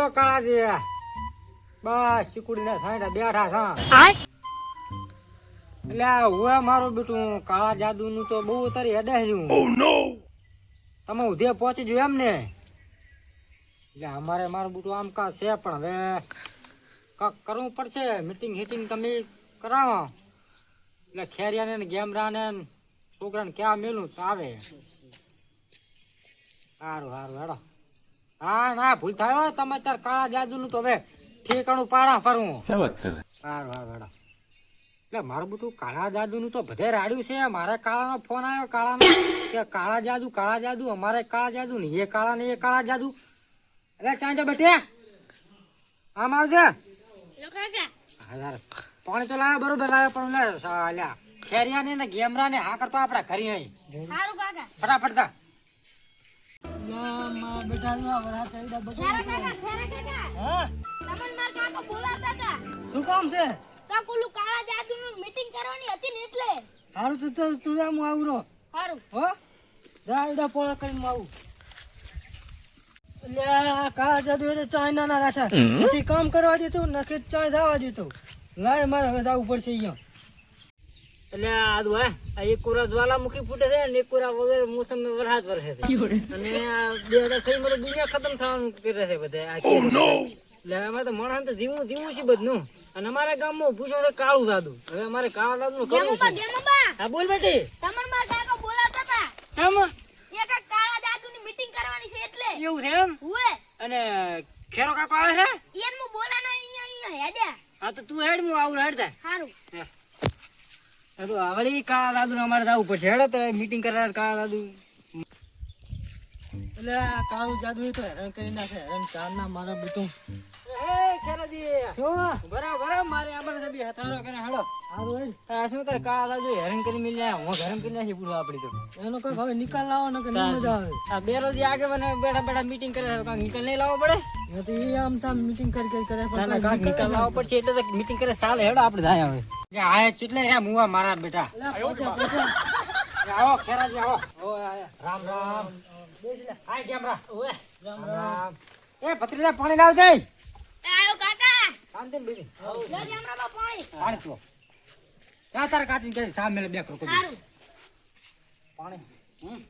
બોલો કાળા કાળાજી બસ ચીકુડીના સાઈડ બેઠા છે. એટલે હું મારું બેટું કાળા જાદુ નું તો બહુ તારી હેડે તમે ઉધે પહોંચી જો એમ ને એટલે અમારે મારું બેટું આમ કા છે પણ હવે કાંક કરવું પડશે. મીટિંગ હીટિંગ તમે કરાવો. એટલે ખેરિયાને ને ગેમરાને છોકરાને ક્યાં મેલું તો આવે. સારું સારું હેડો. હા ના ભૂલ થાય તમે તાર કાળા જાદુ નું તો હવે ઠેકાણું પાડા ફરું. શું વાત સારું હા વાડા એટલે મારું બધું કાળા જાદુ નું તો બધે રાડ્યું છે. મારે કાળાનો ફોન આવ્યો કાળાનો. કે કાળા જાદુ કાળા જાદુ અમારે કાળા જાદુ ને એ કાળા ને એ કાળા જાદુ એટલે ચાંચા બેઠે આમ આવજે. પાણી તો લાવ્યા બરોબર લાવ્યા પણ લે ખેરિયા ને ગેમરા ને હા કરતો આપડા ઘરે ફટાફટ તા શું કામ છે? કાકા કાળા જાદુનું મીટિંગ કરવાની હતી ને એટલે. સારું તો તું આવરો હારું. હો? રાયડા પોળા કરીને આવું. એટલે કાળા જાદુ એ ચાઇના ના રાશા નથી કામ કરવા દેતું નકે ચાય જવા દેતું લાય મારે હવે જવું પડશે અહીંયા. એટલે આ દુઆ આ એક કોરા જ્વાલામુખી ફૂટે છે અને એક કોરા વગર મોસમ વરસાદ વરસે છે. અને આ બે હજાર સહી માં દુનિયા ખતમ થવાનું કરે છે બધા આ એટલે અમારે તો માણસ તો ધીમું ધીમું છે બધું. અને અમારા ગામમાં પૂછો તો કાળું દાદુ. હવે અમારે કાળા દાદુ નું કરવું છે. હા બોલ બેટી. ચમ? કાળા જાદુની મીટિંગ કરવાની છે એટલે. એવું છે એમ? હુએ. અને ખેરો કાકો આવે છે ઈયન બોલાના અહીંયા અહીંયા હેડે હા તો તું હેડ હું આવું હેડ હા. તો આવડી કાળા દાદુ અમારે જવું પડશે. હેડે તો મીટિંગ કરાર કાળા દાદુ. એટલે આ કાળું જાદુ તો હેરાન કરી નાખે હેરાન ચાર ના મારા બેટું. શું? બરાબર મારે અમારે તો બી કરે હેડો હારું આ શું તારે કાળા દાદુ હેરાન કરી મિલ્યા હું ગરમ કરી નાખી પૂરું આપડી તો. એનો કોઈ હવે નિકાલ લાવો ને કે મજા આવે. આ બેરોજી આગે મને બેઠા બેઠા મીટિંગ કરે છે નિકાલ નહીં લાવવો પડે? એ તો એ આમ તામ મીટિંગ કરી કરી કરે પણ કાંઈક નિકાલ લાવવો પડશે એટલે તો મીટિંગ કરે સાલે હેડો આપણે જાય હવે. આયા ચૂટલે મુવા મારા બેટા. આવો ખેરાજી આવો. ઓ આયા. રામ રામ. હાય કેમ રા? રામ રામ. એ ભત્રીજા પાણી લાવ જઈ આયો કાકા. શાંતિ બેબી લો ગેમરાબા પાણી. પાણી પીવો. ત્યાં તારે કાચીને કરી સામે બે કરોડ હારું પાણી. હમ.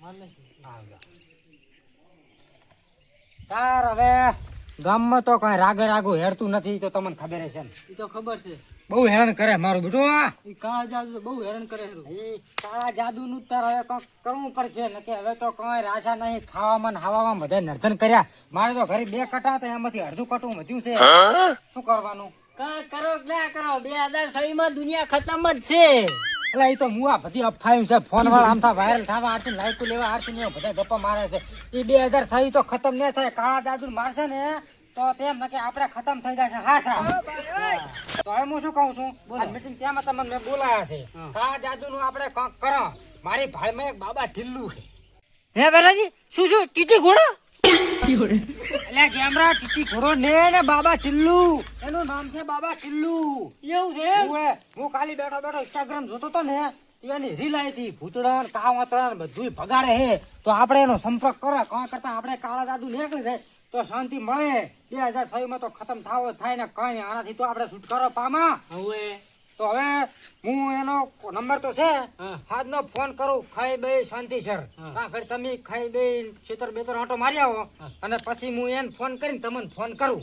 માર નહીં આવ તાર હવે ગામમાં તો કઈ રાગે રાગો હેડતું નથી તો તમને ખબર છે ને. એ તો ખબર છે. બહુ હેરાન કરે મારું બેટો ઈ કાળા જાદુ બહુ હેરાન કરે છે. એ કાળા જાદુ નું તાર હવે કંઈક કરવું પડશે. ને કે હવે તો કઈ રાશા નહીં ખાવામાં ને હાવામાં બધા નર્ધન કર્યા. મારે તો ઘરે બે કટા હતા એમાંથી અડધું કટું વધ્યું છે. શું કરવાનું? કા કરો કે ના કરો. બે હજાર છવ્વીસમાં દુનિયા ખતમ જ છે. એટલે એ તો મુવા બધી અફાયું છે. ફોન વાળા આમ થા વાયરલ થવા આરતી લાઈકો લેવા આરતી ને બધા ગપ્પા મારે છે. એ બે હજાર છવ્વીસ તો ખતમ ન થાય. કાળા જાદુ મારશે ને તો તેમ કે આપણે ખતમ થઈ જશે. હા સા તો હવે હું શું કહું છું? મીટિંગ ત્યાં તમને મેં બોલાયા છે. કા જાદુ નું આપણે કરો. મારી ભાઈમાં એક બાબા ઢીલ્લું છે. હે બેલાજી શું શું? ટીટી ઘોડો? એટલે કેમરા ટીટી ઘોડો ને ને બાબા ટિલ્લુ એનું નામ છે બાબા ટિલ્લુ એવું છે હું ખાલી બેઠો બેઠો ઇન્સ્ટાગ્રામ જોતો તો ને એની રીલ આવી હતી ભૂતડા ને કાવતરા બધું ભગાડે હે તો આપણે એનો સંપર્ક કરો. કા કરતા આપણે કાળા દાદુ નીકળી જાય તો શાંતિ મળે. બે હજાર છ માં તો ખતમ થાવો થાય ને કઈ. આનાથી તો આપણે છુટકારો પામા. હવે તો હવે હું એનો નંબર તો છે. આજનો ફોન કરું. ખાઈ બે શાંતિ સર. આગળ તમે ખાઈ બે છેતર બેતર આંટો મારી આવો. અને પછી હું એને ફોન કરીને તમને ફોન કરું.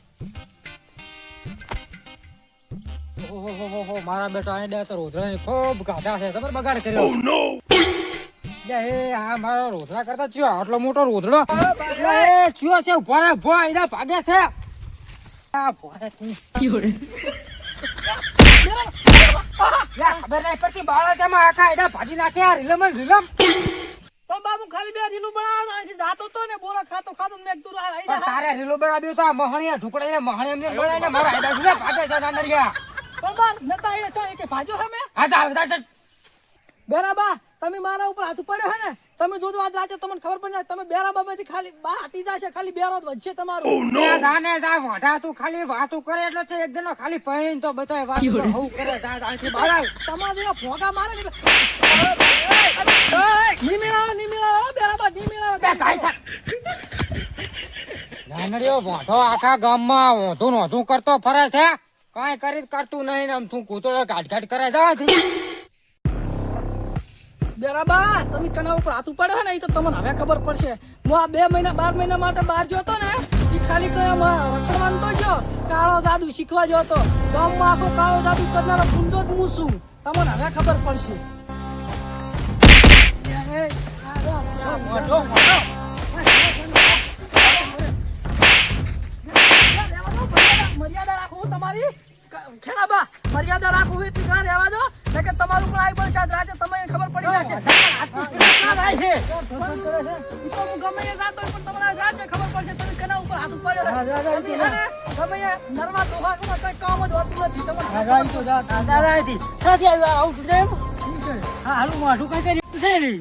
ઓહોહોહો, મારા બેટા આઈ દે તો ખૂબ ગાધા છે તમારે બગાડ કર્યો. લે એ આ મારો રોધરા કરતા ચિયો આટલો મોટો રોધડો. એ ચિયો છે ઊભો રે ભો આઈડા ભાગે છે. આ ભોરે તું રે ખબર નહીં પડતી બાળા તેમાં આખા આઈડા ભાજી નાખ્યા રીલમ રિલમ રીલમ. પણ બાબુ ખાલી બે ઢીલું બનાવવાનું છે જાતો તો ને બોલા ખાતો ખાતો મેં કીધું આ તારે રીલો બનાવ્યો તો આ મહણિયા ઢુકડા મહણિયા મારા આઈડા સુધી ભાગે છે નાનડિયા. પણ બા નતા એ છે કે ભાજો હે મે હા જા જા, જા. બેરાબા તમે મારા ઉપર હાથ પડ્યો હે ને તમે જોજો આજ રાતે તમને ખબર પડી જાય તમે બેરાબા માંથી ખાલી બા હટી જશે ખાલી બેરો જ વધશે તમારું એ જા ને જા મોઢા તું ખાલી વાતો કરે એટલો છે એક દિનો ખાલી પૈણીને તો બતાય વાત હું કરે જા આથી બહાર આવ. તમારા જેવા ભોગા મારે ને એટલે નિમિળા નિમિળા બેરાબા નિમિળા બે ભાઈ સા- નાનડિયો મોઢો આખા ગામમાં ઊંધું નોંધું કરતો ફરે છે કાંઈ કરી કરતું નહીં ને આમ તું કૂતરો ઘાટ ઘાટ કરે જા છે બેરાબા તમે કના ઉપર હાથ ઉપાડ્યો ને એ તો તમને હવે ખબર પડશે. હું આ બે મહિના બાર મહિના માટે બહાર હતો ને એ ખાલી કયો રખડવાનું તો જો કાળો જાદુ શીખવા હતો. ગામમાં આખો કાળો જાદુ કરનારો ગુંડો જ હું છું. તમને હવે ખબર પડશે. મોઢો. મર્યાદા રાખો તમારી ખેડાબા મર્યાદા રાખું એટલી ઘણા રહેવા દો. ને કે તમારું પણ આવી પડશે આજ રાતે તમને ખબર પડી જશે. બંધ કરે છે. તો હું ગમે એ જાતો પણ તમને રાતે ખબર પડશે તમે કેના ઉપર હાથ ઉપાડ્યો છે. તમે હે. ને, ગમે એ નરવા દોહાકમાં કંઈ કામ જ હોતું નથી તમને હા હાલું મોઢું કઈ કરી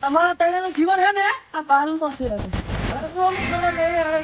તમારા તૈયારનું જીવન છે ને? આ બાલમાં છે બાલમાં તમે લઈ આવે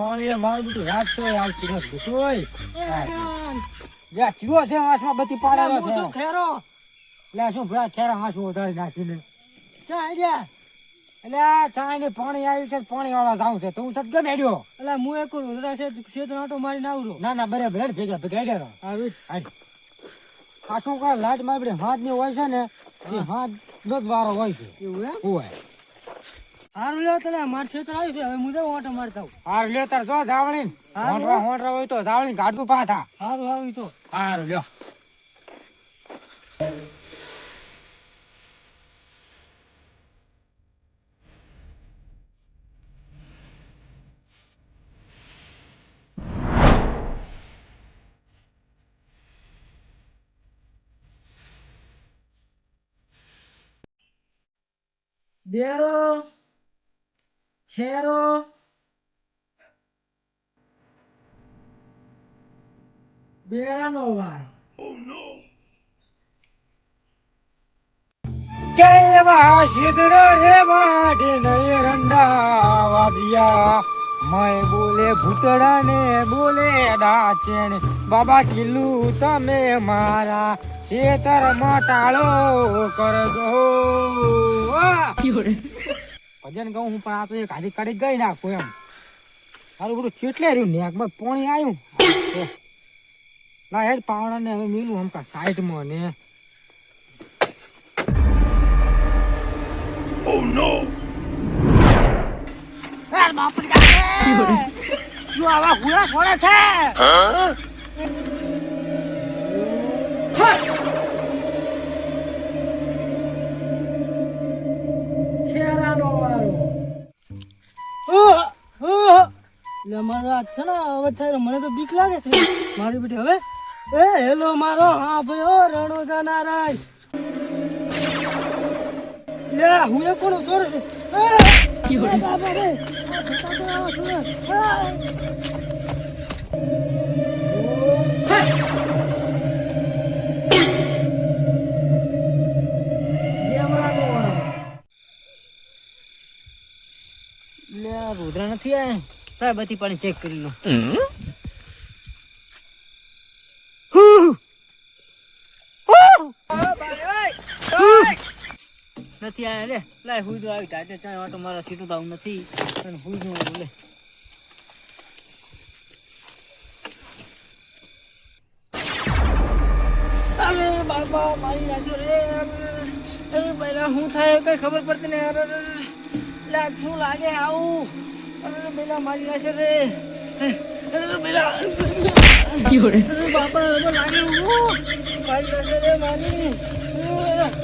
પાણી મારું બધું રાત છે આવતું નથી જોઈ જ્યાં ચીવો છે વાંસમાં બધી પાડેલો હું શું ખેરો? એટલે શું ભલા ખેરા હાંસું વધારે નાખીને ક્યાં આઈડિયા એટલે ચાય ને પાણી આવ્યું છે પાણી વાળા જાઉં છે. તો હું તદ્દન હેડ્યો? એટલે હું એક રોજડા છે સેત નાટો મારી ના આવરો ના ના બરાબર હેડ ભેગા ભેગા હેડ્યો પાછું આવી. આ શું કરે આપણે હાથની હોય છે ને એ હાથ નો વાળો હોય છે. એવું હોય. સારું લ્યો તને માર ક્ષેત્ર આવ્યું છે હવે હું જાઉં મારતા આવું હાર લ્યો તાર જો જાવણી હોંડરા હોંડરા હોય તો જાવણી તો. હારું લ્યો. બેરો. ખેરો બેરાનો વાર કેવા શીદડો રે વાઢે નય રંડા વાદિયા મય બોલે ભૂતડા ને બોલે ડાચેણ બાબા કિલ્લું તમે મારા ખેતર ટાળો કરજો! ભજન કહું હું પણ આ તો એક હાથી કાઢી ગઈ નાખું એમ. સારું બધું ચેટલે રહ્યું નેકમાં પાણી આવ્યું. ના હેડ પાવણા ને હવે મિલું હમકા સાઈડમાં ને. યાર બાપરી ગાલે! શું આવા હુલા છોડે છે? લે મારો આ છે ને હવે થાય મને તો બીક લાગે છે મારી બેટી હવે એ હેલો મારો હા ભાઈ ઓ રણો જનારાય લે હું એ કોણ સોર છે એ, બાબા રે. લે આ રુદ્રા નથી આયા લાય બધી પાણી ચેક કરી લો નથી આયા રે લાય હુઈ જો આવી ટાટે ચાય વાટો મારા સીટો તો નથી અને હુઈ જો લે અરે બાબા મારી નાખશો રે અરે પહેલા શું થાય કઈ ખબર પડતી નહીં અરે અરે, અરે. લે આ શું લાગે આવું અરે પેલા મારી નાખશો રે અરે પેલા અરે બાબા હવે લાગે હું મારી નાખશો રે મારી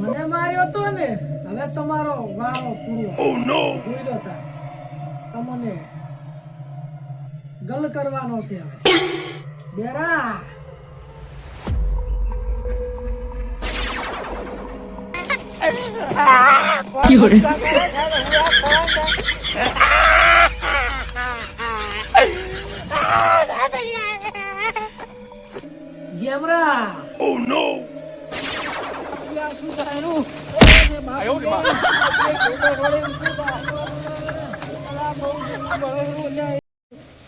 મને માર્યો તો ને હવે તમારો વારો પૂરો. જોઈ લો તમને ગલ કરવાનો છે હવે. બેરા. ગેમરા ઓ નો યા શું થાય આયો કે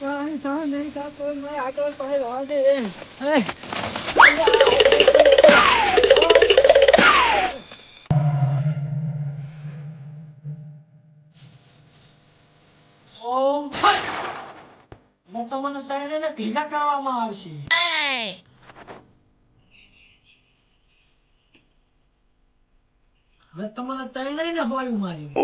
પાણી સહ નહીં કાપો મેં આગળ પાણી રવા દે તઈને ને ભેગા કરવામાં આવશે હવે તમને તઈને ને હોયું માર્યું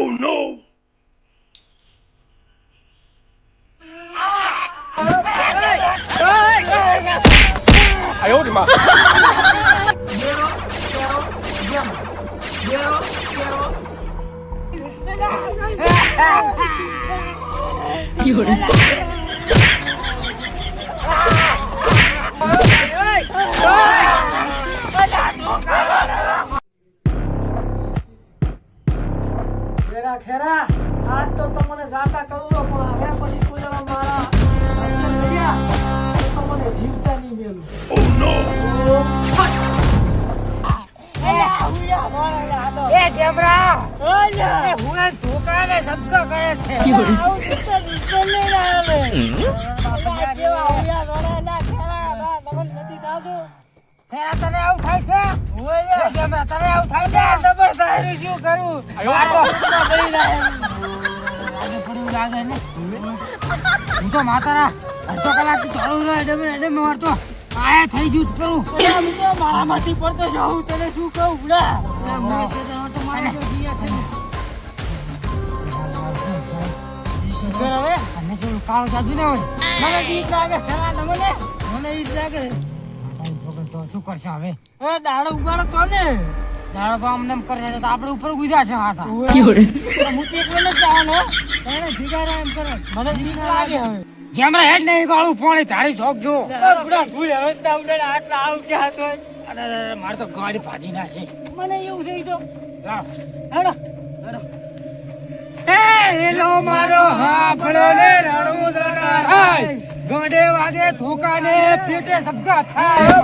Quiero, quiero, llamo. મેલું ઓ એ જેમરા! એ હું એ ધોકાને સબકો કરે છે. આવું તો નિકલ નહીં આવે. બાપા જેવા હુયા રોડા ના ખેરા બા તમને નથી થાતું ખેરા તને આવું થાય છે? હોય એ જેમરા તને આવું થાય છે? જબર થાય શું કરું? આ તો ઉત્તા પડી જાય લાગે પડ્યું લાગે ને. હું તો માતાના અડધો કલાકથી ચાલુ રહ્યો ડમે ડમે મારતો. આયા થઈ ગયું કરું હું તો મારામાંથી પડતો જાઉં તને શું કહું? ઉડા. છે છે હવે? અને પેલું કાળું જાદુ ને હોય. મને બીક લાગે. ખરા તમને મને? ઈ લાગે. તો શું કરશે હવે? એ દાડો ઉગાડો તો ને દાડો તો આમને કરે તો આપણે ઉપર ગુજ્યા છે હું તો એકલો જ જવાનો એને ભીગારા એમ કરે. મને બીક લાગે હવે. કેમેરા હેડ નહીં વાળું પોણી તારી શોખ જો. ભૂલ હવે આટલા આવ કે અરે મારે તો ગાડી ભાજી ના છે. મને એવું થઈ તો હેડો હેડો. એ એલો મારો હાફળો ને રણું દરાય ગોડે વાગે થોકાને પેટે સબકા થાય.